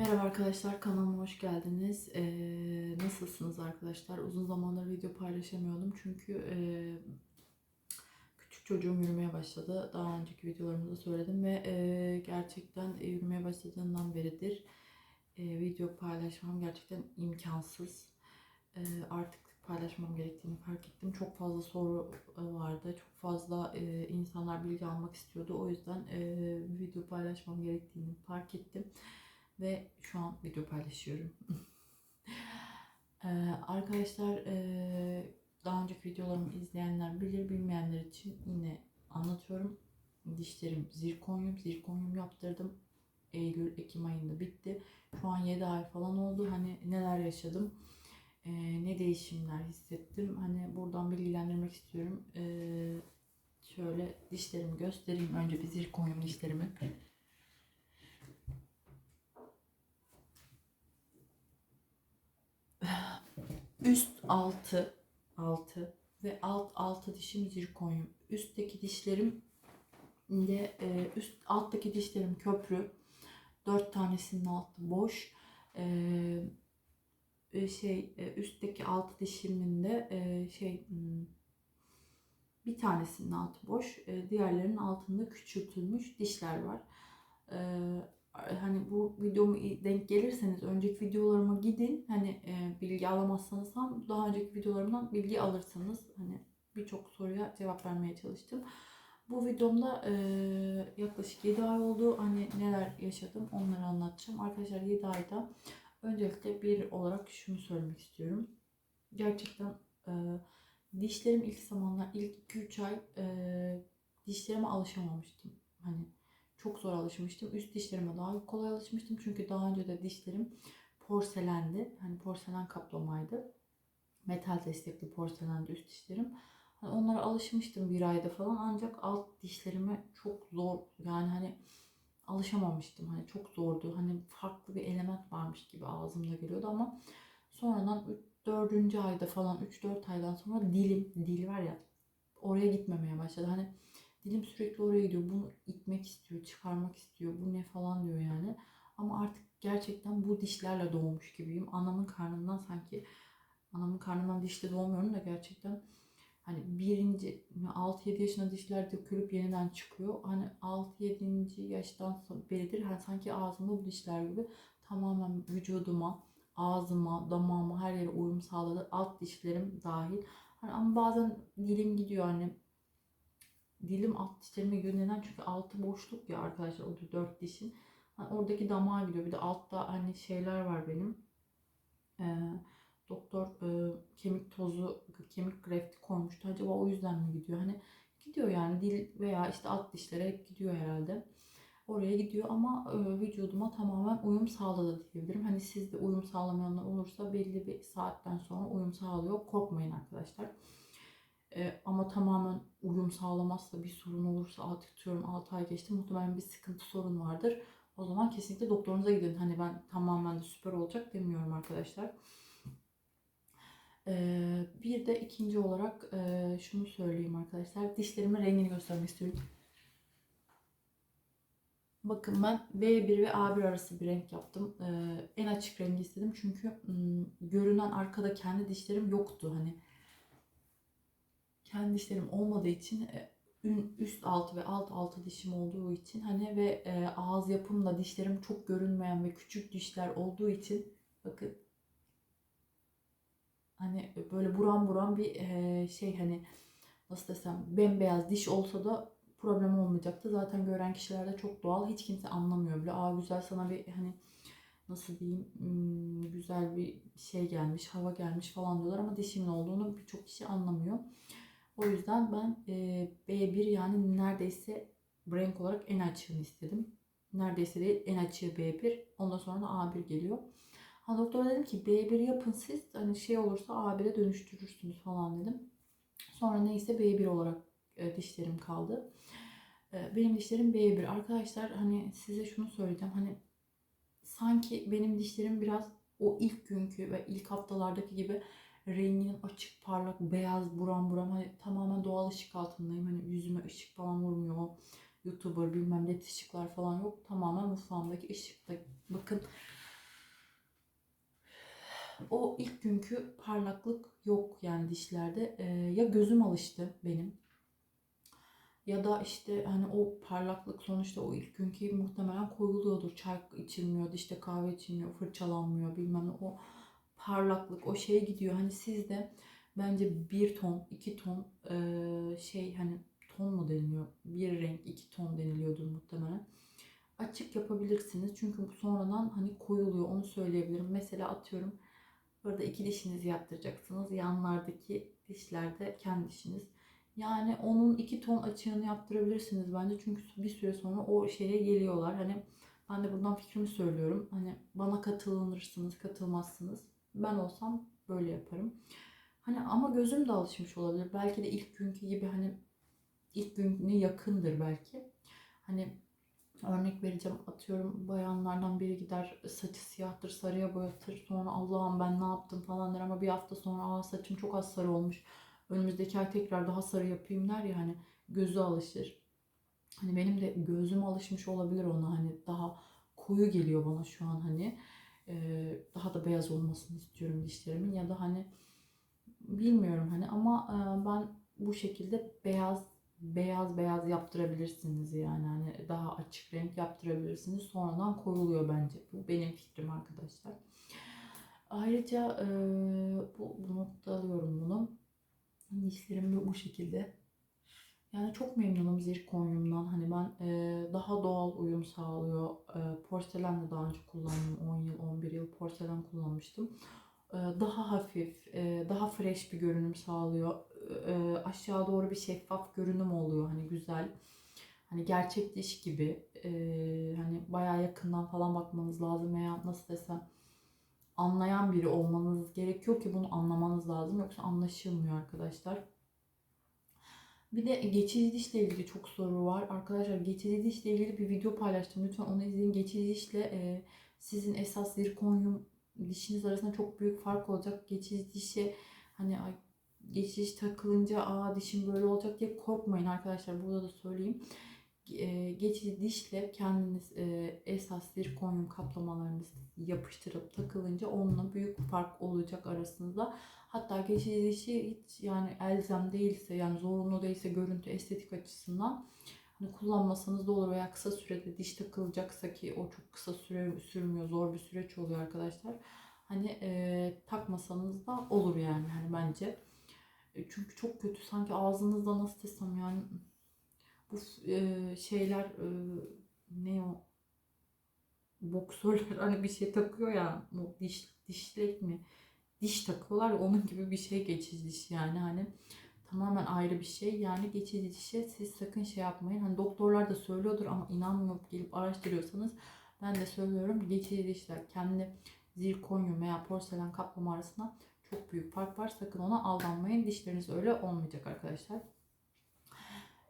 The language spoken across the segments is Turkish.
Merhaba arkadaşlar kanalıma hoş geldiniz. Ee, nasılsınız arkadaşlar? Uzun zamandır video paylaşamıyordum çünkü e, küçük çocuğum yürümeye başladı. Daha önceki videolarımda söyledim ve e, gerçekten yürümeye başladığından beridir e, video paylaşmam gerçekten imkansız. E, artık paylaşmam gerektiğini fark ettim. Çok fazla soru e, vardı. Çok fazla e, insanlar bilgi almak istiyordu. O yüzden e, video paylaşmam gerektiğini fark ettim ve şu an video paylaşıyorum. Ee, arkadaşlar e, daha önceki videolarımı izleyenler bilir, bilmeyenler için yine anlatıyorum. Dişlerim zirkonyum, zirkonyum yaptırdım. Eylül, Ekim ayında bitti. Şu an 7 ay falan oldu. Hani neler yaşadım, e, ne değişimler hissettim. Hani buradan bilgilendirmek istiyorum. E, şöyle dişlerimi göstereyim. Önce bir zirkonyum dişlerimi. Üst altı altı ve alt altı dişim zirkonyum. Üstteki dişlerim de e, üst alttaki dişlerim köprü. Dört tanesinin altı boş. E, e, şey e, üstteki altı dişimin de şey hmm, bir tanesinin altı boş. Diğerlerinin altında küçültülmüş dişler var. E, hani bu videomu denk gelirseniz önceki videolarıma gidin. Hani e, bilgi alamazsanız tam daha önceki videolarımdan bilgi alırsınız. Hani birçok soruya cevap vermeye çalıştım. Bu videomda e, yaklaşık 7 ay oldu. Hani neler yaşadım onları anlatacağım. Arkadaşlar 7 ayda öncelikle bir olarak şunu söylemek istiyorum. Gerçekten e, dişlerim ilk zamanlar ilk 2-3 ay e, dişlerime alışamamıştım. Hani çok zor alışmıştım. Üst dişlerime daha kolay alışmıştım. Çünkü daha önce de dişlerim porselendi. Hani porselen kaplamaydı. Metal destekli porselendi üst dişlerim. Hani onlara alışmıştım bir ayda falan. Ancak alt dişlerime çok zor yani hani alışamamıştım. Hani çok zordu. Hani farklı bir element varmış gibi ağzımda geliyordu ama sonradan 4. ayda falan 3-4 aydan sonra dilim, dil var ya oraya gitmemeye başladı. Hani Dilim sürekli oraya gidiyor. Bunu itmek istiyor, çıkarmak istiyor. Bu ne falan diyor yani. Ama artık gerçekten bu dişlerle doğmuş gibiyim. Anamın karnından sanki anamın karnından dişle doğmuyorum da gerçekten hani birinci 6-7 yaşında dişler dökülüp yeniden çıkıyor. Hani 6-7. yaştan beridir hani sanki ağzımda bu dişler gibi tamamen vücuduma, ağzıma, damağıma her yere uyum sağladı. Alt dişlerim dahil. Hani ama bazen dilim gidiyor hani dilim alt dişlerime gidiyor. Çünkü altı boşluk ya arkadaşlar o dört dişin. Hani oradaki damağa gidiyor. Bir de altta hani şeyler var benim. Ee, doktor e, kemik tozu, kemik grafti koymuştu. Acaba o yüzden mi gidiyor? Hani gidiyor yani dil veya işte alt dişlere gidiyor herhalde. Oraya gidiyor ama e, vücuduma tamamen uyum sağladı diyebilirim. Hani sizde uyum sağlamayanlar olursa belli bir saatten sonra uyum sağlıyor. Korkmayın arkadaşlar. E, ama tamamen uyum sağlamazsa bir sorun olursa artık diyorum 6 ay geçti muhtemelen bir sıkıntı sorun vardır. O zaman kesinlikle doktorunuza gidin. Hani ben tamamen de süper olacak demiyorum arkadaşlar. Ee, bir de ikinci olarak e, şunu söyleyeyim arkadaşlar. Dişlerimin rengini göstermek istiyorum. Bakın ben B1 ve A1 arası bir renk yaptım. Ee, en açık rengi istedim çünkü ım, görünen arkada kendi dişlerim yoktu. Hani kendi dişlerim olmadığı için e, üst altı ve alt altı dişim olduğu için hani ve e, ağız yapımda dişlerim çok görünmeyen ve küçük dişler olduğu için bakın hani böyle buram buram bir e, şey hani nasıl desem bembeyaz diş olsa da problem olmayacaktı. Zaten gören kişilerde çok doğal. Hiç kimse anlamıyor bile. Aa güzel sana bir hani nasıl diyeyim hmm, güzel bir şey gelmiş, hava gelmiş falan diyorlar ama dişimin olduğunu birçok kişi anlamıyor. O yüzden ben e, B1 yani neredeyse renk olarak en açığını istedim. Neredeyse değil en açığı B1. Ondan sonra da A1 geliyor. Ha doktor dedim ki B1 yapın siz hani şey olursa A1'e dönüştürürsünüz falan dedim. Sonra neyse B1 olarak e, dişlerim kaldı. E, benim dişlerim B1. Arkadaşlar hani size şunu söyleyeceğim. Hani sanki benim dişlerim biraz o ilk günkü ve ilk haftalardaki gibi renginin açık parlak beyaz buram buram hani tamamen doğal ışık altındayım. Hani yüzüme ışık falan vurmuyor. YouTuber bilmem ne ışıklar falan yok. Tamamen mutfağımdaki ışıkta. Bakın o ilk günkü parlaklık yok yani dişlerde. Ee, ya gözüm alıştı benim ya da işte hani o parlaklık sonuçta o ilk günkü muhtemelen koyuluyordur. Çay içilmiyor, işte kahve içilmiyor, fırçalanmıyor bilmem ne. O parlaklık o şeye gidiyor. Hani sizde bence bir ton, iki ton eee, şey hani ton mu deniliyor? Bir renk, iki ton deniliyordur muhtemelen. Açık yapabilirsiniz. Çünkü sonradan hani koyuluyor. Onu söyleyebilirim. Mesela atıyorum burada iki dişinizi yaptıracaksınız. Yanlardaki dişlerde kendi dişiniz. Yani onun iki ton açığını yaptırabilirsiniz bence. Çünkü bir süre sonra o şeye geliyorlar. Hani ben de buradan fikrimi söylüyorum. Hani bana katılınırsınız, katılmazsınız. Ben olsam böyle yaparım. Hani ama gözüm de alışmış olabilir. Belki de ilk günkü gibi hani ilk güne yakındır belki. Hani örnek vereceğim atıyorum bayanlardan biri gider saçı siyahtır sarıya boyatır sonra Allah'ım ben ne yaptım falan der ama bir hafta sonra Aa, saçım çok az sarı olmuş önümüzdeki ay tekrar daha sarı yapayım der ya hani gözü alışır. Hani benim de gözüm alışmış olabilir ona hani daha koyu geliyor bana şu an hani daha da beyaz olmasını istiyorum dişlerimin ya da hani bilmiyorum hani ama e, ben bu şekilde beyaz beyaz beyaz yaptırabilirsiniz yani hani daha açık renk yaptırabilirsiniz sonradan koyuluyor bence bu benim fikrim arkadaşlar. Ayrıca e, bu, bu nokta alıyorum bunu. Dişlerim de bu şekilde. Yani çok memnunum zirkonyumdan. Hani ben e, daha doğal uyum sağlıyor. E, porselen de daha önce kullandım. 10 yıl, 11 yıl porselen kullanmıştım. E, daha hafif, e, daha fresh bir görünüm sağlıyor. E, aşağı doğru bir şeffaf görünüm oluyor. Hani güzel. Hani gerçek diş gibi. E, hani bayağı yakından falan bakmanız lazım veya nasıl desem anlayan biri olmanız gerekiyor ki bunu anlamanız lazım. Yoksa anlaşılmıyor arkadaşlar. Bir de geçici dişle ilgili çok soru var. Arkadaşlar geçici dişle ilgili bir video paylaştım. Lütfen onu izleyin. Geçici dişle e, sizin esas zirkonyum dişiniz arasında çok büyük fark olacak. Geçici dişe hani ay, geçici diş takılınca aa dişim böyle olacak diye korkmayın arkadaşlar. Burada da söyleyeyim. Geçici dişle kendiniz esas zirkonyum kaplamalarınızı yapıştırıp takılınca onunla büyük fark olacak arasında. Hatta geçici dişi hiç yani elzem değilse yani zorunlu değilse görüntü estetik açısından hani kullanmasanız da olur veya kısa sürede diş takılacaksa ki o çok kısa süre sürmüyor zor bir süreç oluyor arkadaşlar. Hani e, takmasanız da olur yani hani bence. E, çünkü çok kötü sanki ağzınızda nasıl desem yani bu e, şeyler e, ne o? Boksörler hani bir şey takıyor ya bu diş dişlek mi? Diş takıyorlar onun gibi bir şey geçici diş yani hani tamamen ayrı bir şey. Yani geçici dişe siz sakın şey yapmayın. Hani doktorlar da söylüyordur ama inanmayıp gelip araştırıyorsanız ben de söylüyorum geçici dişler kendi zirkonyum veya porselen kaplama arasında çok büyük fark var. Sakın ona aldanmayın. Dişleriniz öyle olmayacak arkadaşlar.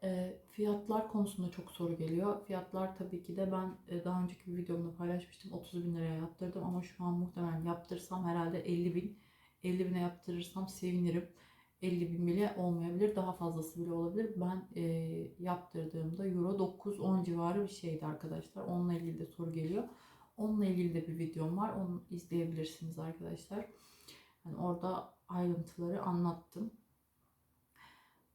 E, fiyatlar konusunda çok soru geliyor. Fiyatlar tabii ki de ben e, daha önceki bir videomda paylaşmıştım. 30 bin liraya yaptırdım ama şu an muhtemelen yaptırsam herhalde 50 bin. 50 bine yaptırırsam sevinirim. 50 bin bile olmayabilir. Daha fazlası bile olabilir. Ben e, yaptırdığımda euro 9-10 civarı bir şeydi arkadaşlar. Onunla ilgili de soru geliyor. Onunla ilgili de bir videom var. Onu izleyebilirsiniz arkadaşlar. Yani orada ayrıntıları anlattım.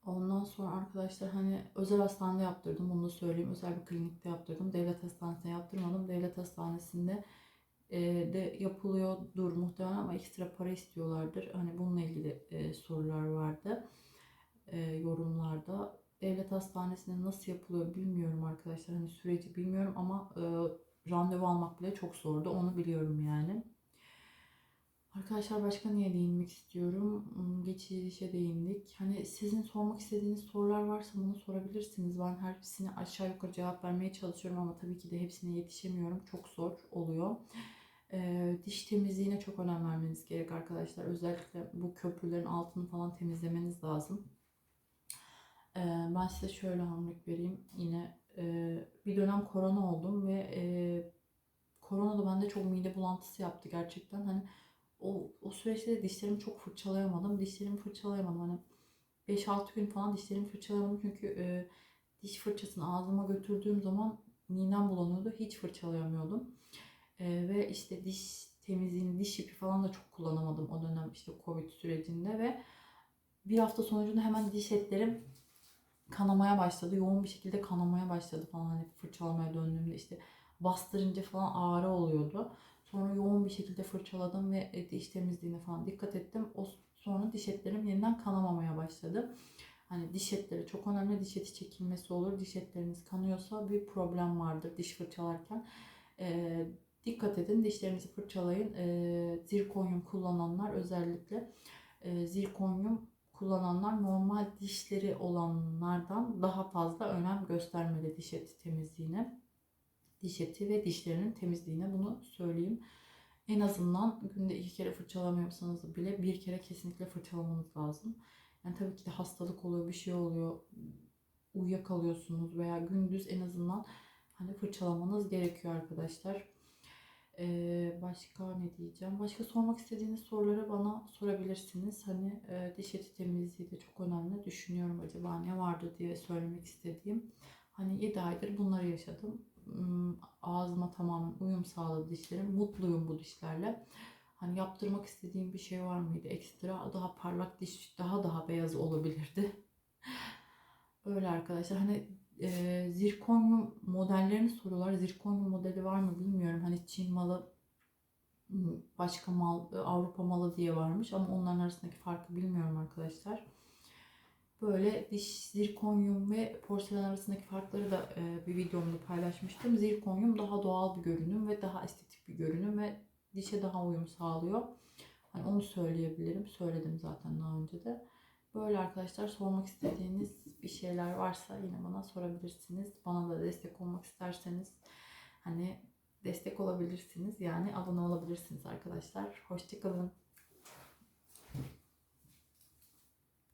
Ondan sonra arkadaşlar hani özel hastanede yaptırdım. Bunu da söyleyeyim. Özel bir klinikte yaptırdım. Devlet hastanesinde yaptırmadım. Devlet hastanesinde e, de yapılıyordur muhtemelen ama ekstra para istiyorlardır. Hani bununla ilgili e, sorular vardı. E, yorumlarda. Devlet hastanesinde nasıl yapılıyor bilmiyorum arkadaşlar. Hani süreci bilmiyorum ama e, randevu almak bile çok zordu. Onu biliyorum yani. Arkadaşlar başka niye değinmek istiyorum? Hmm, Geçici işe değindik. Hani sizin sormak istediğiniz sorular varsa bunu sorabilirsiniz. Ben hepsine aşağı yukarı cevap vermeye çalışıyorum ama tabii ki de hepsine yetişemiyorum. Çok zor oluyor. Ee, diş temizliğine çok önem vermeniz gerek arkadaşlar. Özellikle bu köprülerin altını falan temizlemeniz lazım. Ee, ben size şöyle örnek vereyim. Yine e, bir dönem korona oldum ve e, korona da bende çok mide bulantısı yaptı gerçekten. Hani o, o süreçte de dişlerimi çok fırçalayamadım. Dişlerimi fırçalayamadım. Hani 5-6 gün falan dişlerimi fırçalayamadım. Çünkü e, diş fırçasını ağzıma götürdüğüm zaman midem bulanıyordu. Hiç fırçalayamıyordum. E, ve işte diş temizliğini, diş ipi falan da çok kullanamadım o dönem işte Covid sürecinde ve bir hafta sonucunda hemen diş etlerim kanamaya başladı. Yoğun bir şekilde kanamaya başladı falan hani fırçalamaya döndüğümde işte bastırınca falan ağrı oluyordu. Sonra yoğun bir şekilde fırçaladım ve e, diş temizliğine falan dikkat ettim. O sonra diş etlerim yeniden kanamamaya başladı. Hani diş etleri çok önemli. Diş eti çekilmesi olur. Diş etleriniz kanıyorsa bir problem vardır diş fırçalarken. Ee, dikkat edin dişlerinizi fırçalayın. Ee, zirkonyum kullananlar özellikle e, zirkonyum kullananlar normal dişleri olanlardan daha fazla önem göstermeli diş eti temizliğine. Diş eti ve dişlerinin temizliğine bunu söyleyeyim. En azından günde iki kere fırçalamıyorsanız bile bir kere kesinlikle fırçalamanız lazım. Yani tabii ki de hastalık oluyor, bir şey oluyor, uyuyakalıyorsunuz veya gündüz en azından hani fırçalamanız gerekiyor arkadaşlar. Ee, başka ne diyeceğim? Başka sormak istediğiniz soruları bana sorabilirsiniz. Hani e, diş eti temizliği de çok önemli. Düşünüyorum acaba ne vardı diye söylemek istediğim. Hani 7 aydır bunları yaşadım. Ağzıma tamamen uyum sağladı dişlerim. Mutluyum bu dişlerle. Hani yaptırmak istediğim bir şey var mıydı? Ekstra daha parlak diş daha daha beyaz olabilirdi. Öyle arkadaşlar. Hani e, zirkonyum modellerini soruyorlar. Zirkonyum modeli var mı bilmiyorum. Hani Çin malı başka mal Avrupa malı diye varmış ama onların arasındaki farkı bilmiyorum arkadaşlar. Böyle diş zirkonyum ve porselen arasındaki farkları da e, bir videomda paylaşmıştım. Zirkonyum daha doğal bir görünüm ve daha estetik bir görünüm ve dişe daha uyum sağlıyor. Hani onu söyleyebilirim. Söyledim zaten daha önce de. Böyle arkadaşlar sormak istediğiniz bir şeyler varsa yine bana sorabilirsiniz. Bana da destek olmak isterseniz hani destek olabilirsiniz. Yani abone olabilirsiniz arkadaşlar. Hoşçakalın.